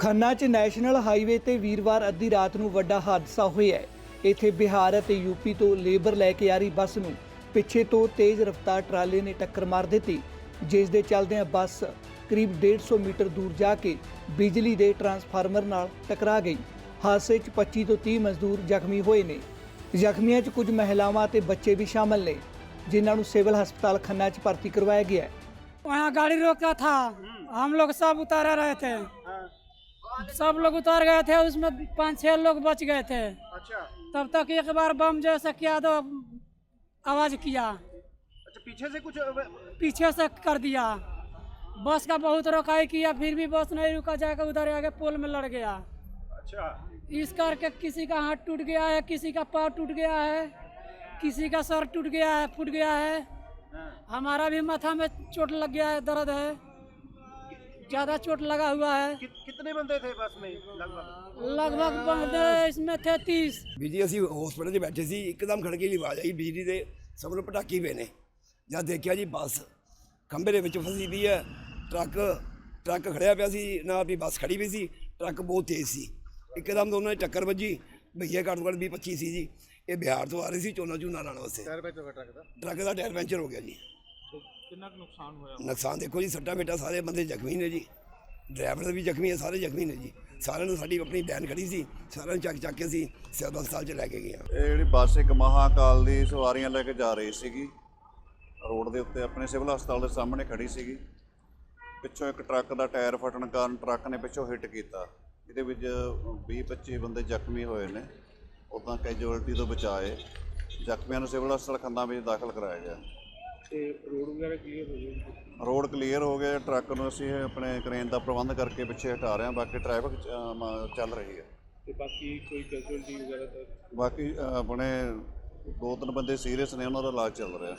ਖੰਨਾ 'ਚ national highway ਤੇ ਵੀਰਵਾਰ ਅੱਧੀ ਰਾਤ ਨੂੰ ਵੱਡਾ ਹਾਦਸਾ ਹੋਇਆ ਹੈ ਇੱਥੇ ਬਿਹਾਰ ਅਤੇ ਯੂਪੀ ਤੋਂ ਲੇਬਰ ਲੈ ਕੇ ਆ ਰਹੀ ਬੱਸ ਨੂੰ ਪਿੱਛੇ ਤੋਂ ਤੇਜ਼ ਰਫ਼ਤਾਰ ਟਰਾਲੇ ਨੇ ਟੱਕਰ ਮਾਰ ਦਿੱਤੀ ਜਿਸ ਦੇ ਚੱਲਦਿਆਂ ਬੱਸ ਕਰੀਬ 150 ਮੀਟਰ ਦੂਰ ਜਾ ਕੇ ਬਿਜਲੀ ਦੇ ਟਰਾਂਸਫਾਰਮਰ ਨਾਲ ਟਕਰਾ ਗਈ ਹਾਦਸੇ 'ਚ 25 ਤੋਂ 30 ਮਜ਼ਦੂਰ ਜ਼ਖਮੀ ਹੋਏ ਨੇ ਜ਼ਖਮੀਆਂ 'ਚ ਕੁਝ ਮਹਿਲਾਵਾਂ ਤੇ ਬੱਚੇ ਵੀ ਸ਼ਾਮਲ ਨੇ ਜਿਨ੍ਹਾਂ ਨੂੰ ਸਿਵਲ ਹਸਪਤਾਲ ਖੰਨਾ 'ਚ ਭਰਤੀ ਕਰਵਾਇਆ ਗਿਆ ਹੈ वहाँ गाड़ी रोका था हम लोग सब उतारे रहे थे सब लोग उतर गए थे उसमें पाँच छह लोग बच गए थे। अच्छा। तब तक एक बार बम जैसा किया तो आवाज़ किया। अच्छा पीछे से कुछ पीछे से कर दिया। बस का बहुत रोकाई किया फिर भी बस नहीं रुका जाकर उधर आगे पोल में लड़ गया। अच्छा। इस करके किसी का हाथ टूट गया है किसी का पाँव टूट गया है किसी का सर टूट गया है फूट गया है। हाँ, हमारा भी माथा में चोट लग गया है दर्द है। ज़्यादा चोट लगा हुआ है कि, कितने बंदे थे बस में लगभग लगभग बंदे इसमें थे तीस ਵੀ ਜੀ ਅਸੀਂ ਹਸਪੀਟਲ 'ਚ ਬੈਠੇ ਸੀ ਇੱਕਦਮ ਖੜਕੇ ਦੀ ਆਵਾਜ਼ ਆਈ ਬਿਜਲੀ ਦੇ ਸਭ ਨੂੰ ਪਟਾਕੀ ਪਏ ਨੇ ਜਦ ਦੇਖਿਆ ਜੀ ਬੱਸ ਖੰਭੇ ਦੇ ਵਿੱਚ ਫਸੀ ਦੀ ਹੈ ਟਰੱਕ ਟਰੱਕ ਖੜਿਆ ਪਿਆ ਸੀ ਨਾ ਵੀ ਬੱਸ ਖੜੀ ਵੀ ਸੀ ਟਰੱਕ ਬਹੁਤ ਤੇਜ਼ ਸੀ ਇੱਕਦਮ ਦੋਨਾਂ ਦੀ ਟੱਕਰ ਵੱਜੀ ਭਈਏ ਘੱਟ ਤੋਂ ਘੱਟ ਵੀਹ 25 ਸੀ ਜੀ ਇਹ ਬਿਹਾਰ ਤੋਂ ਆ ਰਹੀ ਸੀ ਚੋਨਾ ਚੂਨਾ ਲਾਉਣ ਵਾਸਤੇ टायर पे तो ट्रक था ਟਰੱਕ ਦਾ ਟਾਇਰ ਪੈਂਚਰ ਹੋ ਗਿਆ ਜੀ ਕਿੰਨਾ ਕੁ ਨੁਕਸਾਨ ਹੋਇਆ ਨੁਕਸਾਨ ਦੇਖੋ ਜੀ ਸੱਟਾ ਮੇਟਾ ਸਾਰੇ ਬੰਦੇ ਜ਼ਖਮੀ ਨੇ ਜੀ। ਡਰਾਈਵਰ ਵੀ ਜ਼ਖਮੀ ਹੈ ਸਾਰੇ ਜ਼ਖਮੀ ਨੇ ਜੀ। ਸਾਰਿਆਂ ਨੂੰ ਸਾਡੀ ਆਪਣੀ ਬੈਨ ਖੜੀ ਸੀ ਸਾਰਿਆਂ ਨੂੰ ਚੱਕ ਚੱਕ ਕੇ ਸੀ ਸਿਵਲ ਹਸਪਤਾਲ 'ਚ ਲੈ ਕੇ ਗਿਆ ਇਹ ਜਿਹੜੀ ਬੱਸ ਇੱਕ ਮਹਾਕਾਲ ਦੀ ਸਵਾਰੀਆਂ ਲੈ ਕੇ ਜਾ ਰਹੀ ਸੀਗੀ ਰੋਡ ਦੇ ਉੱਤੇ ਆਪਣੇ ਸਿਵਲ ਹਸਪਤਾਲ ਦੇ ਸਾਹਮਣੇ ਖੜੀ ਸੀਗੀ। ਪਿੱਛੋਂ ਇੱਕ ਟਰੱਕ ਦਾ ਟਾਇਰ ਫਟਣ ਕਾਰਨ ਟਰੱਕ ਨੇ ਪਿੱਛੋਂ ਹਿੱਟ ਕੀਤਾ। ਇਹਦੇ ਵਿੱਚ 20-25 ਬੰਦੇ ਜ਼ਖਮੀ ਹੋਏ ਨੇ। ਉਦਾਂ ਕੈਜੁਅਲਟੀ ਤੋਂ ਬਚਾਏ। ਜ਼ਖਮੀਆਂ ਨੂੰ ਸਿਵਲ ਹਸਪਤਾਲ ਖੰਦਾਂ ਵਿੱਚ ਦਾਖਲ ਕਰਾਇਆ ਗਿਆ। ਤੇ ਰੋਡ ਵਗੈਰਾ ਕਲੀਅਰ ਹੋ ਗਏ ਰੋਡ ਕਲੀਅਰ ਹੋ ਗਿਆ ਟਰੱਕ ਨੂੰ ਅਸੀਂ ਆਪਣੇ ਕ੍ਰੇਨ ਦਾ ਪ੍ਰਬੰਧ ਕਰਕੇ ਪਿੱਛੇ ਹਟਾ ਰਹੇ ਹਾਂ ਬਾਕੀ ਟ੍ਰੈਫਿਕ ਚੱਲ ਰਹੀ ਹੈ। ਤੇ ਬਾਕੀ ਕੋਈ ਕੈਜੂਅਲਟੀ ਵਗੈਰਾ ਤਾਂ ਬਾਕੀ ਅ, ਆਪਣੇ ਦੋ ਤਿੰਨ ਬੰਦੇ ਸੀਰੀਅਸ ਨੇ ਉਹਨਾਂ ਦਾ ਇਲਾਜ ਚੱਲ ਰਿਹਾ।